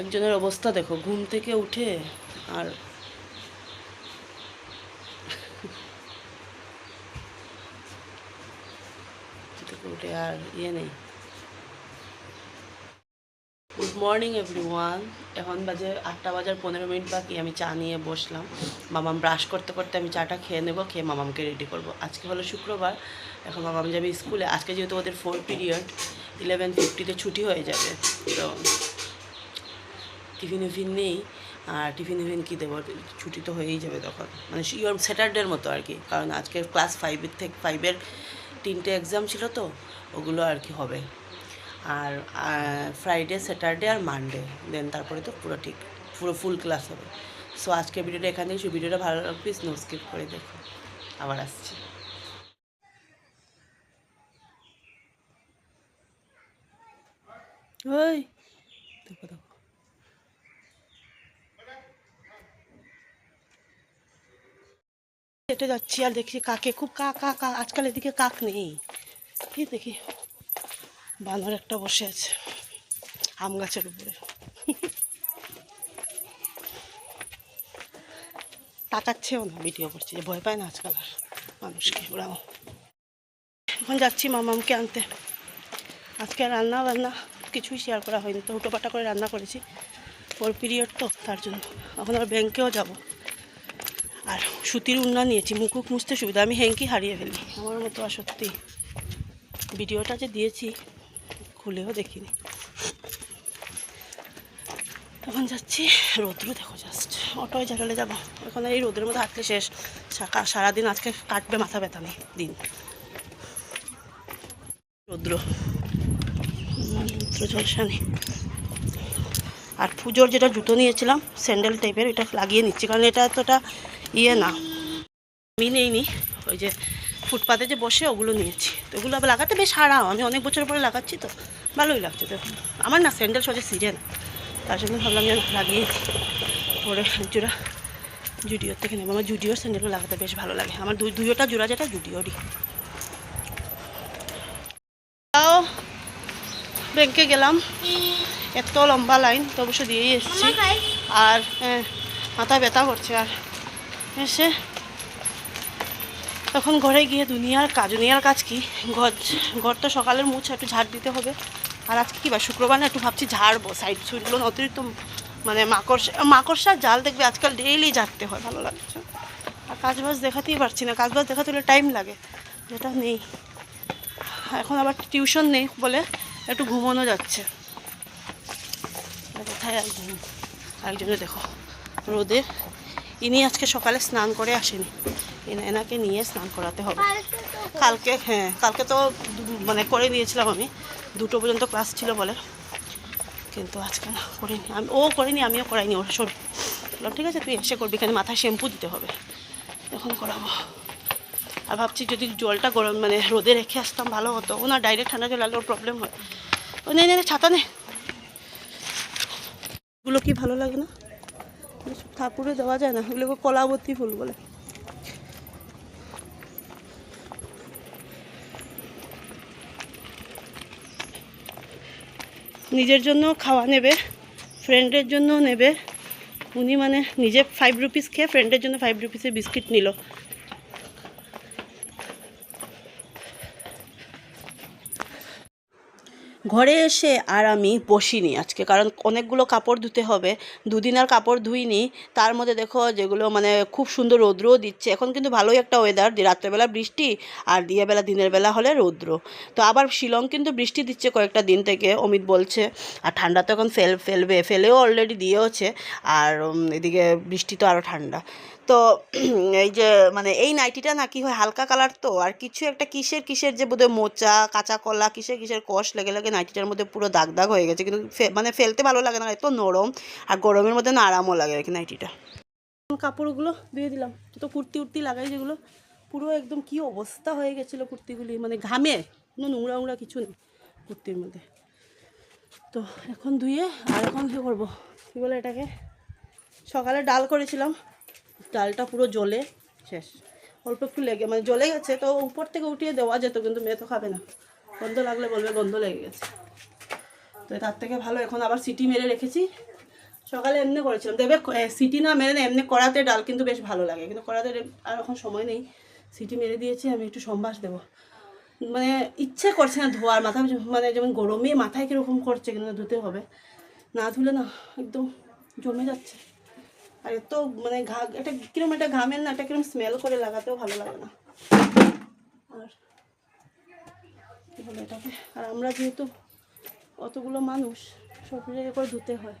একজনের অবস্থা দেখো, ঘুম থেকে উঠে আর উঠে আর ইয়ে নেই। গুড মর্নিং এভরিওয়ান এখন বাজে আটটা বাজার পনেরো মিনিট বাকি, আমি চা নিয়ে বসলাম। মামাম ব্রাশ করতে করতে আমি চাটা খেয়ে নেব, খেয়ে মামামকে রেডি করব। আজকে হলো শুক্রবার, এখন মামাম যাবে স্কুলে। আজকে যেহেতু ওদের ফোর পিরিয়ড ইলেভেন ফিফটিতে ছুটি হয়ে যাবে, তো টিফিন উফিন নেই, আর টিফিন উফিন কী দেবো? ছুটি তো হয়েই যাবে তখন। মানে ইয়র স্যাটারডের মতো আর কি। কারণ আজকে ক্লাস ফাইভের থেকে ফাইভের তিনটে এক্সাম ছিল তো, ওগুলো আর কি হবে। আর ফ্রাইডে স্যাটারডে আর মানডে দেন তারপরে তো পুরো ঠিক, পুরো ফুল ক্লাস হবে। সো আজকে ভিডিওটা এখানে ভিডিওটা ভালো লাগবে প্লিজ নো স্কিপ করে দেখো। আবার আসছি। ওই! হেঁটে যাচ্ছি আর দেখি কাকে খুব কা কা কা, আজকাল এদিকে কাক নেই। কি দেখি, বানর একটা বসে আছে, আম গাছের উপরে। তাকাচ্ছেও না ভিডিও করছে যে ভয় পায় না আজকাল আর মানুষকে, ওরাও। এখন যাচ্ছি মামামকে আনতে। আজকে আর রান্না বান্না কিছুই শেয়ার করা হয়নি, তো হুটোপাটা করে রান্না করেছি, ওর পিরিয়ড তো, তার জন্য। এখন আবার ব্যাংকেও যাব। আর সুতির উন্না নিয়েছি মুখুক মুছতে সুবিধা, আমি হ্যাঙ্কি হারিয়ে ফেলি। আমার মতো আর সত্যি ভিডিওটা যে দিয়েছি, খুলেও দেখিনি। এখন যাচ্ছি রৌদ্র, দেখো জাস্ট অটোয় জাগালে যাব। এখন এই রোদের মধ্যে হাঁটলে শেষ। সারাদিন আজকে কাটবে মাথা ব্যথা নেই, দিন। রৌদ্র। রৌদ্র নেই আর পুজোর যেটা জুতো নিয়েছিলাম, স্যান্ডেল টাইপের, এটা লাগিয়ে নিচ্ছি। কারণ এটা এতটা ইয়ে না। আমি নেইনি ওই যে ফুটপাতে যে বসে ওগুলো নিয়েছি। তো ওগুলো আবার লাগাতে বেশ হারাও। আমি অনেক বছর পরে লাগাচ্ছি তো। ভালোই লাগছে তো। আমার না স্যান্ডেল সহজে সিজে না তার জন্য ভাবলাম যে লাগিয়েছি পরে জোড়া জুডিওর থেকে নেব। আমার জুডিওর স্যান্ডেলগুলো লাগাতে বেশ ভালো লাগে। আমার দুই দুইটা জোড়া যেটা জুডিওরই। তাও ব্যাংকে গেলাম। এত লম্বা লাইন তো অবশ্য দিয়েই এসেছি। আর হ্যাঁ, মাথা ব্যথা করছে আর এসে তখন ঘরে গিয়ে দুনিয়ার কাজ দুনিয়ার কাজ কি? ঘর ঘর তো সকালের মুছে একটু ঝাড় দিতে হবে। আর আজকে কী বা শুক্রবার না একটু ভাবছি ঝাড়বো। সাইড সুইডগুলো অতিরিক্ত মানে মাকড়সা, মাকড়সার জাল দেখবে আজকাল ডেইলি ঝাড়তে হয়, ভালো লাগছে। আর কাজ বাজ দেখাতেই পারছি না কাজ বাজ দেখাতে হলে টাইম লাগে। যেটা নেই। এখন আবার টিউশন নেই বলে একটু ঘুমানো যাচ্ছে। কোথায় আর ঘুম? একজনে দেখো। রোদে ইনি আজকে সকালে স্নান করে আসেনি। এনা- এনাকে নিয়ে স্নান করাতে হবে। কালকে হ্যাঁ কালকে তো মানে করে দিয়েছিলাম আমি। দুটো পর্যন্ত ক্লাস ছিল বলে। কিন্তু আজকে না করিনি। আমি ও করিনি আমিও করাইনি। ওর শোন বললাম ঠিক আছে তুই এসে করবি। এখানে মাথায় শ্যাম্পু দিতে হবে। এখন করাবো। আর ভাবছি যদি জলটা গরম মানে রোদে রেখে আসতাম ভালো হতো। ও না ডাইরেক্ট ঠান্ডা জল আলোর প্রবলেম হয়। ও নে নে নে, ছাতা নে। এগুলো কি ভালো লাগে না? ঠাকুরে দেওয়া যায় না। ওগুলোকে কলাবতী ফুল বলে। নিজের জন্য খাওয়া নেবে ফ্রেন্ডের জন্য নেবে। উনি মানে নিজে ফাইভ রুপিস খেয়ে ফ্রেন্ডের জন্য ফাইভ রুপিসের বিস্কিট নিল। ঘরে এসে আর আমি বসিনি আজকে, কারণ অনেকগুলো কাপড় ধুতে হবে। দুদিন আর কাপড় ধুইনি। তার মধ্যে দেখো যেগুলো মানে খুব সুন্দর রৌদ্রও দিচ্ছে। এখন কিন্তু ভালোই একটা ওয়েদার রাত্রেবেলা বৃষ্টি আর দিয়াবেলা দিনের বেলা হলে রৌদ্র। তো আবার শিলং কিন্তু বৃষ্টি দিচ্ছে কয়েকটা দিন থেকে, অমিত বলছে। আর ঠান্ডা তো এখন ফেল ফেলবে, ফেলেও অলরেডি দিয়েওছে। আর এদিকে বৃষ্টি তো আরও ঠান্ডা। তো এই যে মানে এই নাইটিটা না কি হয়, হালকা কালার তো। আর কিছু একটা কিসের কিসের যে বোধহয় মোচা, কাঁচা কলা, কিসের কিসের কষ, লেগে লেগে নাইটিটার মধ্যে পুরো দাগ দাগ হয়ে গেছে, কিন্তু মানে ফেলতে ভালো লাগে না, এত নরম আর গরমের মধ্যে না আরামও লাগে আর কি নাইটিটা। কাপড়গুলো দিয়ে দিলাম, তো কুর্তি উর্তি লাগাই যেগুলো, পুরো একদম কি অবস্থা হয়ে গেছিল কুর্তিগুলি মানে ঘামে, কোনো নোংরা উংরা কিছু নেই কুর্তির মধ্যে। তো এখন ধুয়ে আর এখন কী করব, কী বলে এটাকে? সকালে ডাল করেছিলাম, ডালটা পুরো জলে শেষ। অল্প একটু লেগে মানে জ্বলে গেছে, তো উপর থেকে উঠিয়ে দেওয়া যেত, কিন্তু মেয়ে তো খাবে না। গন্ধ লাগলে বলবে গন্ধ লেগে গেছে। তো তার থেকে ভালো, এখন আবার সিটি মেরে রেখেছি। সকালে এমনি করেছিলাম। দেবে সিটি না মেরে এমনি কড়াতে ডাল কিন্তু বেশ ভালো লাগে। কিন্তু কড়াতে আর এখন সময় নেই। সিটি মেরে দিয়েছি, আমি একটু সম্বাস দেবো। মানে ইচ্ছে করছে না ধোয়ার মাথা মানে যেমন গরমে মাথায় কীরকম করছে কিন্তু ধুতে হবে। না ধুলে না, একদম জমে যাচ্ছে। আর এত মানে ঘা একটা কিরম একটা ঘামের না, একটা কিরম স্মেল করে লাগাতেও ভালো লাগে না। আর বলে এটাকে আর আমরা যেহেতু অতগুলো মানুষ সব জায়গায় করে ধুতে হয়।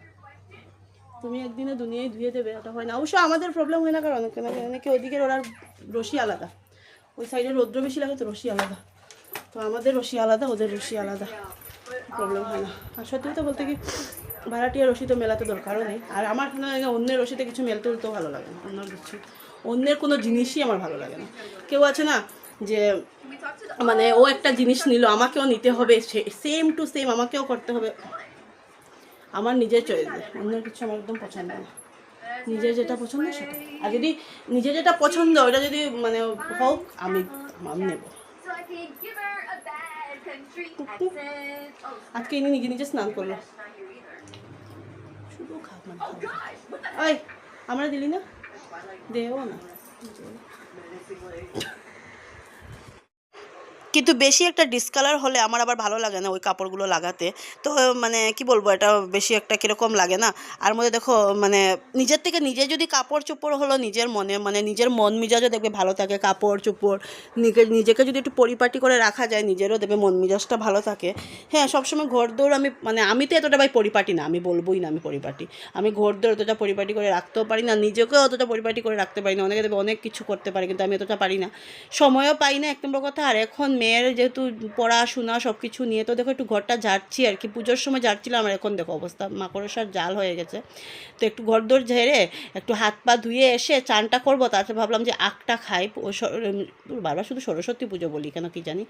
তুমি একদিনে দুনিয়ায় ধুয়ে দেবে ওটা হয় না। অবশ্য আমাদের প্রবলেম হয় না, কারণ কেন অনেকে ওদিকে ওরা রশি আলাদা। ওই সাইডে রৌদ্র বেশি লাগে, তো রশি আলাদা। তো আমাদের রশি আলাদা, ওদের রশি আলাদা। প্রবলেম হয় না। আর সত্যি কথা বলতে কি, ভাড়াটিয়া রশি তো মেলাতে দরকারও নেই। আর আমার অন্যের রশিতে কিছু মেলতে উলতেও ভালো লাগে না অন্য কিছু। অন্যের কোনো জিনিসই আমার ভালো লাগে না। কেউ আছে না যে মানে ও একটা জিনিস নিল, আমাকেও নিতে হবে সেম টু সেম আমাকেও করতে হবে। আমার নিজের চয়েস অন্য কিছু আমার একদম পছন্দ না। নিজের যেটা পছন্দ সেটা। আর যদি নিজের যেটা পছন্দ, ওটা যদি মানে হোক, আমি আমি নেব। আজকে ইনি নিজে নিজে স্নান করল। খাক মানে ওই আমরা দিলি না? দেও না। কিন্তু বেশি একটা ডিসকালার হলে আমার আবার ভালো লাগে না ওই কাপড়গুলো লাগাতে। তো মানে কি বলব এটা বেশি একটা কীরকম লাগে না। আর মধ্যে দেখো মানে নিজের থেকে নিজে যদি কাপড় চোপড় হলো নিজের মনে মানে নিজের মন মিজাজও দেখবে ভালো থাকে কাপড় চোপড় নিজে নিজেকে যদি একটু পরিপাটি করে রাখা যায়, নিজেরও দেখবে মন মিজাজটা ভালো থাকে। হ্যাঁ সবসময় ঘর দৌড় আমি মানে আমি তো এতটা ভাই পরিপাটি না, আমি বলবোই না আমি পরিপাটি। আমি ঘর দৌড় অতটা পরিপাটি করে রাখতেও পারি না, নিজেকেও অতটা পরিপাটি করে রাখতে পারি না। অনেকে দেখবে অনেক কিছু করতে পারে, কিন্তু আমি এতটা পারি না। সময়ও পাই না এক নম্বর কথা। আর এখন মেয়ের যেহেতু পড়াশোনা সব কিছু নিয়ে, তো দেখো একটু ঘরটা ঝাড়ছি আর কি। পুজোর সময় ঝাড়ছিলাম আর এখন দেখো অবস্থা, মাকড়সার জাল হয়ে গেছে। তো একটু ঘর দৌড় ঝেড়ে একটু হাত পা ধুয়ে এসে চানটা করব, তারপরে ভাবলাম যে আখটা খাই। বারবার শুধু সরস্বতী পুজো বলি কেন কি জানি,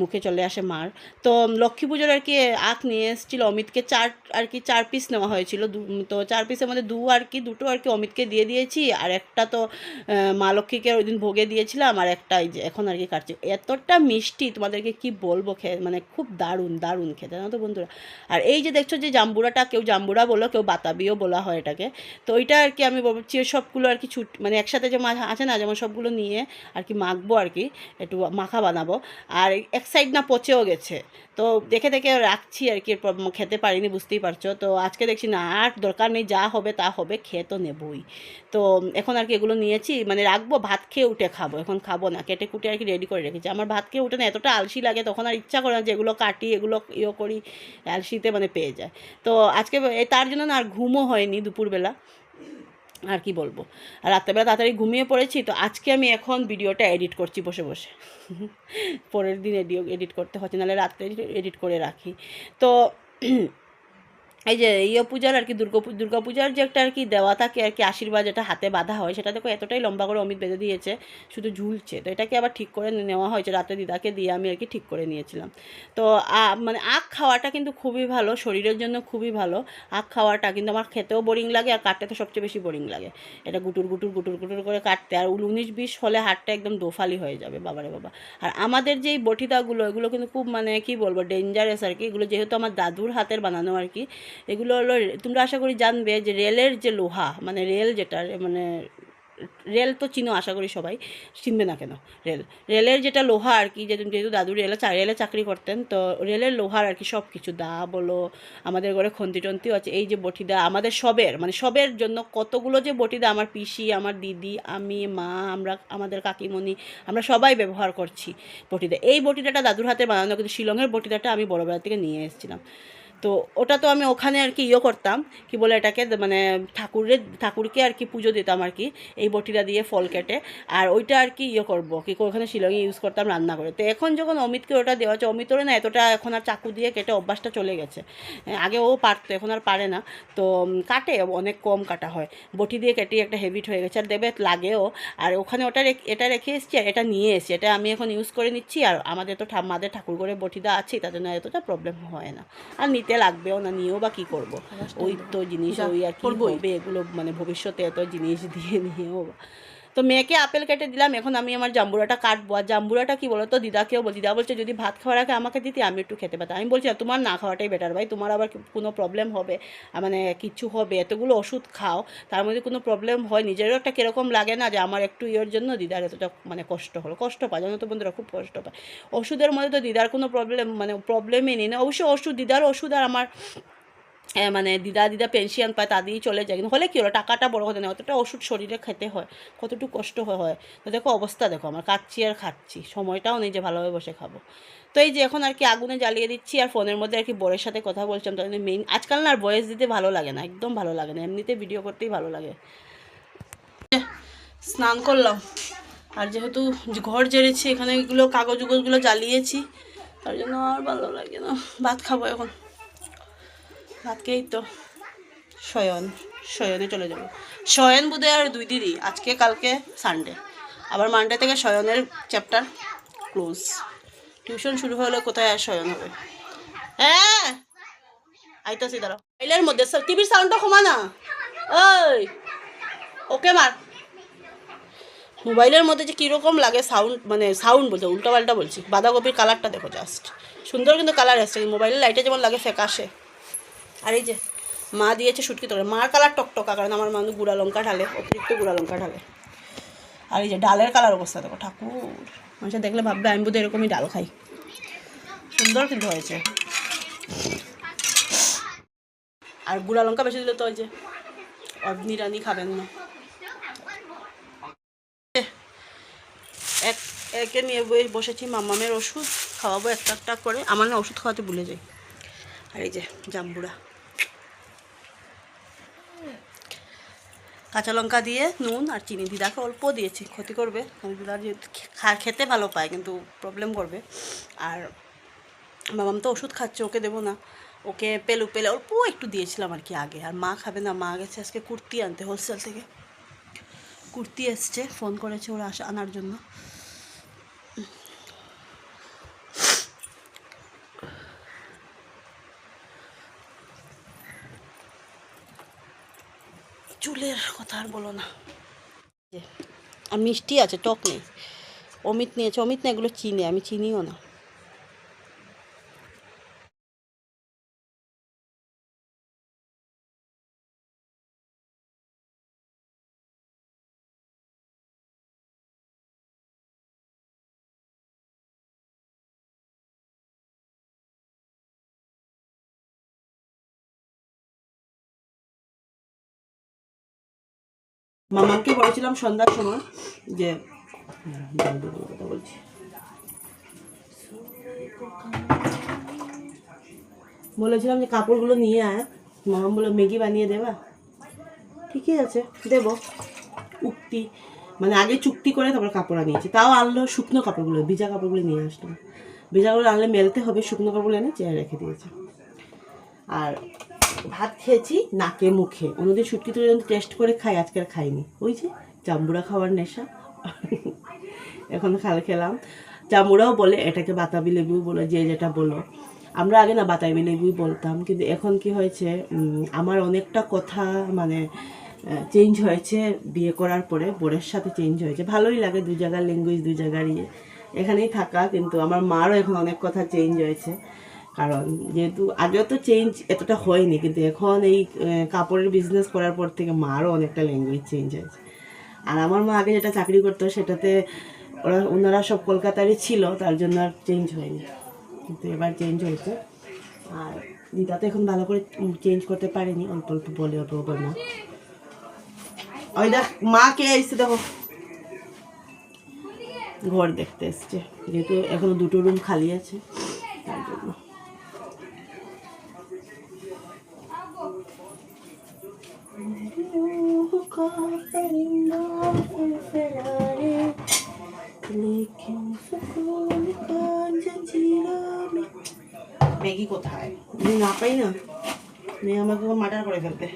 মুখে চলে আসে মার। তো লক্ষ্মী পুজোর আর কি আখ নিয়ে এসেছিল অমিতকে, চার আর কি, চার পিস নেওয়া হয়েছিল। তো চার পিসের মধ্যে দু আর কি, দুটো আর কি অমিতকে দিয়ে দিয়েছি। আর একটা তো মা লক্ষ্মীকে ওই দিন ভোগে দিয়েছিলাম, আর একটা এই যে এখন আর কি কাটছি। এতটা মিষ্টি তোমাদেরকে কি বলব খেয়ে মানে খুব দারুণ দারুণ খেতে, জানো তো বন্ধুরা? আর এই যে দেখছ যে জাম্বুরাটা, কেউ জাম্বুরা বলো, কেউ বাতাবিও বলা হয় এটাকে, তো ওইটা আর কি আমি বলছি সবগুলো আর কি ছুট মানে একসাথে যে মাছ আছে না, যেমন সবগুলো নিয়ে আর কি মাখবো আর কি, একটু মাখা বানাবো, আর এক সাইড না পচেও গেছে, তো দেখে দেখে রাখছি আর কি খেতে পারিনি, বুঝতেই পারছ, তো আজকে দেখছি না, আর দরকার নেই, যা হবে তা হবে, খেয়ে তো নেবই, তো এখন আর কি এগুলো নিয়েছি মানে রাখব, ভাত খেয়ে উঠে খাব, এখন খাব না, কেটে কুটে আর কি রেডি করে রেখেছি, আমার ভাত খেয়ে উঠে না এতটা আলসি লাগে, তখন আর ইচ্ছা করে না যে এগুলো কাটি, এগুলো ইয়ে করি, আলসিতে মানে পেয়ে যায়। তো আজকে তার জন্য না আর ঘুমও হয়নি দুপুরবেলা। আর কি বলব? আর রাত্রেবেলা তাড়াতাড়ি ঘুমিয়ে পড়েছি, তো আজকে আমি এখন ভিডিওটা এডিট করছি বসে বসে। পরের দিন এডিও, এডিট করতে হচ্ছে, নাহলে রাত্রে এডিট করে রাখি। তো এই যে ইয়ে পূজার আর কি, দুর্গা দুর্গা পূজার যে একটা আর কি দেওয়া থাকে আর কি, আশীর্বাদ যেটা হাতে বাঁধা হয় সেটা দেখো এতটাই লম্বা করে অমিত বেঁধে দিয়েছে, শুধু ঝুলছে। তো এটাকে আবার ঠিক করে নেওয়া হয়েছে, রাতে দিদাকে দিয়ে আমি আর কি ঠিক করে নিয়েছিলাম। তো মানে আখ খাওয়াটা কিন্তু খুবই ভালো, শরীরের জন্য খুবই ভালো। আখ খাওয়াটা কিন্তু আমার খেতেও বোরিং লাগে আর কাটতে তো সবচেয়ে বেশি বোরিং লাগে। এটা গুটুর গুটুর গুটুর গুটুর করে কাটতে, আর উনিশ বিশ হলে হাটটা একদম দোফালি হয়ে যাবে, বাবারে বাবা। আর আমাদের যেই বটিদাগুলো, এগুলো কিন্তু খুব মানে কি বলব ডেঞ্জারাস আর কি। এগুলো যেহেতু আমার দাদুর হাতের বানানো আর কি এগুলো হলো তোমরা আশা করি জানবে যে রেলের যে লোহা মানে রেল যেটা মানে রেল তো চিনো আশা করি সবাই, চিনবে না কেন রেল? রেলের যেটা লোহা আর কি, যে যেহেতু দাদু রেলে রেলে চাকরি করতেন, তো রেলের লোহার আর কি সব কিছু দা বলো, আমাদের ঘরে খন্তি টন্তিও আছে, এই যে বটিদা, আমাদের সবের মানে সবের জন্য কতগুলো যে বটিদা, আমার পিসি, আমার দিদি, আমি, মা, আমরা, আমাদের কাকিমণি, আমরা সবাই ব্যবহার করছি বটিদা। এই বটিদাটা দাদুর হাতে বানানো, কিন্তু শিলংয়ের বটিদাটা আমি বড়বেলা থেকে নিয়ে এসেছিলাম। তো ওটা তো আমি ওখানে আর কি ইয়ে করতাম কি বলে এটাকে মানে ঠাকুরের ঠাকুরকে আর কি পুজো দিতাম আর কি এই বটিটা দিয়ে ফল কেটে আর ওইটা আর কি ইয়ে করব কি ওখানে শিলংয়ে ইউজ করতাম রান্না করে। তো এখন যখন অমিতকে ওটা দেওয়া হচ্ছে অমিতরও না এতটা এখন আর চাকু দিয়ে কেটে অভ্যাসটা চলে গেছে। হ্যাঁ, আগে ও পারতো এখন আর পারে না। তো কাটে অনেক কম কাটা হয়। বটি দিয়ে কেটে একটা হেবিট হয়ে গেছে আর দেবে লাগেও আর ওখানে ওটা এটা রেখে এসেছি আর এটা নিয়ে এসেছি এটা আমি এখন ইউজ করে নিচ্ছি আর আমাদের তো ঠাম্মাদের ঠাকুর করে বটিদা আছেই তার জন্য এতটা প্রবলেম হয় না। আর নিতে লাগবেও না নিয়েও বা কি করব? ওই তো জিনিস ওই আর কি করবে এগুলো মানে ভবিষ্যতে এত জিনিস দিয়ে নিয়েও বা- তো মেয়েকে আপেল কেটে দিলাম, এখন আমি আমার জাম্বুরাটা কাটবো। আর জাম্বুরাটা কি বলো তো দিদাকেও বল, দিদা বলছে, যদি ভাত খাওয়ার আগে আমাকে দিতে, আমি একটু খেতে পারতাম। আমি বলছি তোমার না খাওয়াটাই বেটার ভাই। তোমার আবার কোনো প্রবলেম হবে? মানে কিছু হবে? এতগুলো ওষুধ খাও, তার মধ্যে কোনো প্রবলেম হয়? নিজেরও একটা কীরকম লাগে না যে, আমার একটু ইয়ের জন্য দিদার এতটা মানে কষ্ট হলো। কষ্ট পায়, জানো তো বন্ধুরা, খুব কষ্ট পায়। ওষুধের মধ্যে তো দিদার কোনো প্রবলেম মানে প্রবলেমই নেই না। অবশ্যই ওষুধ, দিদার ওষুধ আর আমার মানে দিদা দিদা পেনশন পায়, তা দিয়েই চলে যায়। কিন্তু হলে কী হলো? টাকাটা বড় কথা না অতটা ওষুধ শরীরে খেতে হয়। কতটুকু কষ্ট হয় তো দেখো অবস্থা দেখো। আমার খাচ্ছি আর খাচ্ছি। সময়টাও নেই যে ভালোভাবে বসে খাব। তো এই যে এখন আর কি আগুনে জ্বালিয়ে দিচ্ছি আর ফোনের মধ্যে আর কি বরের সাথে কথা বলছিলাম তার মেইন আজকাল না আর বয়স দিতে ভালো লাগে না। একদম ভালো লাগে না। এমনিতে ভিডিও করতেই ভালো লাগে। স্নান করলাম। আর যেহেতু ঘর জেরেছি এখানে এগুলো কাগজ উগজগুলো জ্বালিয়েছি, তার জন্য আর ভালো লাগে না। ভাত খাব এখন। খেয়েই তো শয়ন, শয়নে চলে যাব। শয়ন বোধহয় আর দুই দিনই আজকে কালকে সানডে আবার মানডে থেকে শয়নের চ্যাপ্টার ক্লোজ টিউশন শুরু হলে, কোথায় আর শয়ন হবে? হ্যাঁ! আইতাছি, দাঁড়াও। মোবাইলের মধ্যে টিভির সাউন্ডটা কমা না। ওই! ওকে মার। মোবাইলের মধ্যে যে কীরকম লাগে সাউন্ড মানে সাউন্ড বলছে উল্টোপাল্টা বলছি। বাঁধাকপির কালারটা দেখো জাস্ট সুন্দর কিন্তু কালার আসছে মোবাইলের লাইটে যেমন লাগে ফ্যাকাশে আর এই যে মা দিয়েছে শুটকি তরকারি। মার কালার টকটকা, কারণ আমার মানুষ গুঁড়া লঙ্কা ঢালে, অতিরিক্ত গুঁড়া লঙ্কা ঢালে। আর এই যে ডালের কালার অবস্থা, দেখো ঠাকুর। মানুষের দেখলে ভাববে, আমি বোধহয় এরকমই ডাল খাই। সুন্দর কিন্তু হয়েছে। আর গুঁড়া লঙ্কা বেশি দিলে তো ওই যে অগ্নি রানি খাবেন না। এক, একে নিয়ে বসেছি মামামের ওষুধ, খাওয়াবো একটা একটা করে। আমার না ওষুধ খাওয়াতে ভুলে যাই। আর এই যে জাম্বুরা। কাঁচা লঙ্কা দিয়ে, নুন আর চিনি দিদাকে অল্প দিয়েছি, ক্ষতি করবে। দিদার যেহেতু খেতে ভালো পায়, কিন্তু প্রবলেম করবে। আর বাবাম তো ওষুধ খাচ্ছে, ওকে দেবো না। ওকে পেলু, পেলে অল্প একটু দিয়েছিলাম আর কি আগে। আর মা খাবে না, মা গেছে আজকে কুর্তি আনতে হোলসেল থেকে। কুর্তি এসছে ফোন করেছে ওরা আনার জন্য। চুলের কথা আর বলো না। আর মিষ্টি আছে, টক নেই। অমিত নিয়েছে, অমিত না এগুলো চিনি, আমি চিনিও না। মামাকে বলেছিলাম সন্ধ্যার সময় যে কথা বলছি বলেছিলাম যে কাপড়গুলো নিয়ে আয়। মামাম বলে ম্যাগি বানিয়ে দেবা? ঠিকই আছে, দেবো। উক্তি মানে আগে চুক্তি করে তারপর কাপড় আনিয়েছি। তাও আনলো শুকনো কাপড়গুলো, ভিজা কাপড়গুলো নিয়ে আসলাম ভিজাগুলো আনলে মেলতে হবে, শুকনো কাপড়গুলো এনে চেয়ারে রেখে দিয়েছে। আর ভাত খেয়েছি নাকে মুখে। অন্যদিন শুটকি তুলে যখন টেস্ট করে খাই, আজকে আর খাইনি। ওই যে জাম্বুরা খাওয়ার নেশা। এখন খাল খেলাম। জাম্বুরাও বলে, এটাকে বাতাবি লেবু বলে, যে যেটা বলো। আমরা আগে না বাতাবি লেবুই বলতাম, কিন্তু এখন কি হয়েছে আমার অনেকটা কথা মানে চেঞ্জ হয়েছে বিয়ে করার পরে, বোরের সাথে চেঞ্জ হয়েছে। ভালোই লাগে দু জায়গার ল্যাঙ্গুয়েজ দু জায়গার ইয়ে। এখানেই থাকা, কিন্তু আমার মারও এখন অনেক কথা চেঞ্জ হয়েছে। কারণ যেহেতু আগেও তো চেঞ্জ এতটা হয়নি, কিন্তু এখন এই কাপড়ের বিজনেস করার পর থেকে মারও অনেকটা ল্যাঙ্গুয়েজ চেঞ্জ হয়েছে। আর আমার মা আগে যেটা চাকরি করতো সেটাতে ওরা, ওনারা সব কলকাতারই ছিল, তার জন্য আর চেঞ্জ হয়নি। কিন্তু এবার চেঞ্জ হয়েছে। আর দিদা তো এখন ভালো করে চেঞ্জ করতে পারেনি, অল্প অল্প বলে অল্প অল্প না। ওই দেখ, মা কে এসছে দেখো। ঘর দেখতে এসছে, যেহেতু এখনও দুটো রুম খালি আছে, তার জন্য। ম্যাগি কোথায়? আমি না পাই না। মেয়ে আমাকে মার্ডার করে ফেলতে।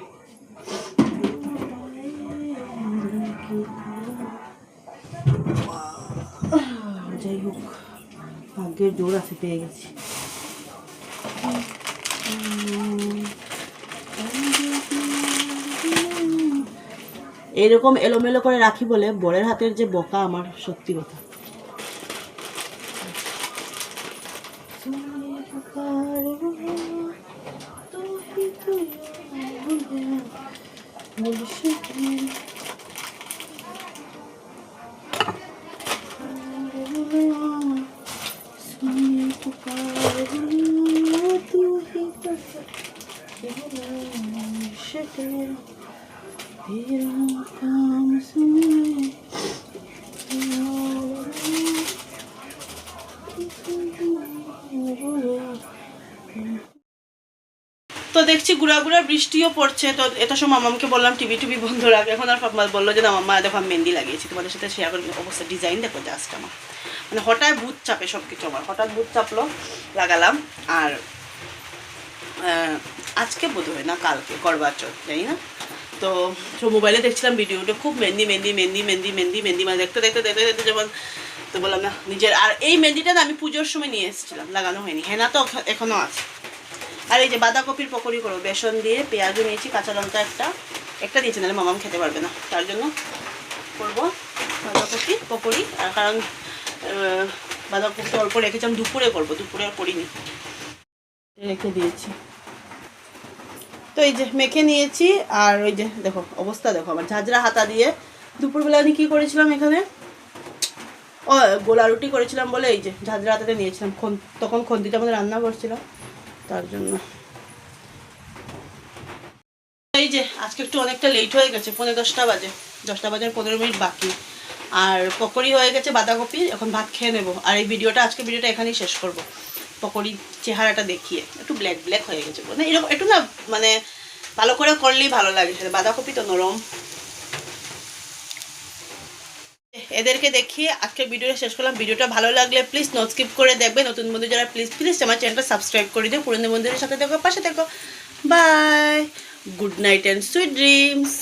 যাই হোক, ভাগ্যের জোর আছে, পেয়ে গেছি। এইরকম এলোমেলো করে রাখি বলে বরের হাতের যে বকা আমার সত্যি কথা। তো দেখছি গুড়া গুড়া বৃষ্টিও পড়ছে। তো এত সময় মামাকে বললাম, টিভি টিভি বন্ধ রাখ। এখন আর মামা বলল যে, না মাম্মা, দেখো মেহেন্দি লাগিয়েছি। তোমাদের সাথে শেয়ার করি অবস্থা ডিজাইন দেখো জাস্ট আমার। মানে হঠাৎ ভূত চাপে সব কিছু আমার। হঠাৎ ভূত চাপলো, লাগালাম। আর আজকে বোধ হয় না, কালকে করবার চোখ, জানি না। তো তো মোবাইলে দেখছিলাম ভিডিওটা খুব মেহেন্দি মেহেন্দি মেহেন্দি মেহেন্দি মেহেন্দি মেহেন্দি। মানে দেখতে দেখতে দেখতে দেখতে যেমন তো বললাম না নিজের আর এই মেহেন্দিটা না আমি পুজোর সময় নিয়ে এসেছিলাম লাগানো হয়নি। হেনা তো এখ- এখনও আছে। আর এই যে বাঁধাকপির পকোড়ি করব বেসন দিয়ে পেঁয়াজও নিয়েছি কাঁচা লঙ্কা একটা। একটা দিয়েছি নাহলে মামাম খেতে পারবে না। তার জন্য করব বাঁধাকপি পকোড়ি। আর কারণ আহ, বাঁধাকপিটা অল্প রেখেছিলাম দুপুরে করব দুপুরে আর করিনি। রেখে দিয়েছি। তো এই যে মেখে নিয়েছি আর ওই যে দেখো অবস্থা দেখো আমার ঝাঁঝরা হাতা দিয়ে। দুপুরবেলা আমি কী করেছিলাম এখানে? ও, গোলা রুটি করেছিলাম বলে এই যে ঝাঁঝরা হাতাতে নিয়েছিলাম। খন- তখন খন্তিটা আমাদের রান্না করছিলাম তার জন্য। এই যে, আজকে একটু অনেকটা লেট হয়ে গেছে পনেরো দশটা বাজে। দশটা বাজার পনেরো মিনিট বাকি। আর পকোড়ি হয়ে গেছে বাঁধাকপি, এখন ভাত খেয়ে নেব। আর এই ভিডিওটা আজকে ভিডিওটা এখানেই শেষ করব। পকোড়ি চেহারাটা দেখিয়ে। একটু ব্ল্যাক ব্ল্যাক হয়ে গেছে মানে এরকম, একটু না মানে ভালো করে করলেই ভালো লাগে। বাঁধাকপি তো নরম। এদেরকে দেখিয়ে আজকে ভিডিওটা শেষ করলাম। ভিডিওটা ভালো লাগলে প্লিজ নোট স্কিপ করে দেখবে। নতুন বন্ধু যারা প্লিজ প্লিজ আমার চ্যানেলটা সাবস্ক্রাইব করে দিও। পুরনো বন্ধুদের সাথে দেখো, পাশে দেখো। Bye good night and sweet dreams